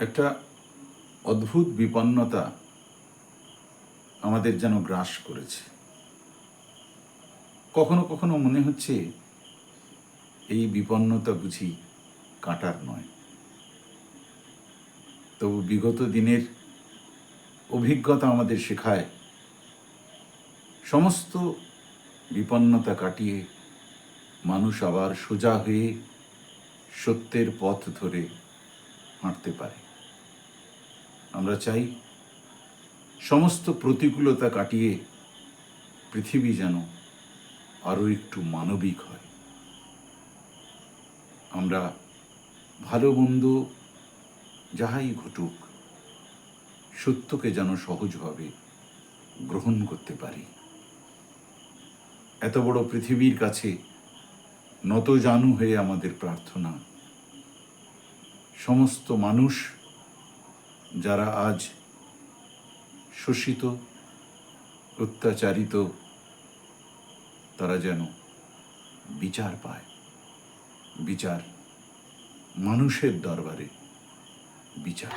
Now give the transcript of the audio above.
একটা অদ্ভুত বিপন্নতা আমাদের যেন গ্রাস করেছে। কখনো কখনো মনে হচ্ছে এই বিপন্নতা বুঝি কাটার নয়। তবু বিগত দিনের অভিজ্ঞতা আমাদের শেখায়, সমস্ত বিপন্নতা কাটিয়ে মানুষ আবার সোজা হয়ে সত্যের পথ ধরে হাঁটতে পারে। আমরা চাই সমস্ত প্রতিকূলতা কাটিয়ে পৃথিবী যেন আরও একটু মানবিক হয়। আমরা ভালো মন্দ যাহাই ঘটুক, সত্যকে যেন সহজভাবে গ্রহণ করতে পারি। এত বড় পৃথিবীর কাছে নত জানু হয়ে আমাদের প্রার্থনা, সমস্ত মানুষ যারা আজ শোষিত অত্যাচারিত তারা যেন বিচার পায়। বিচার মানুষের দরবারে বিচার।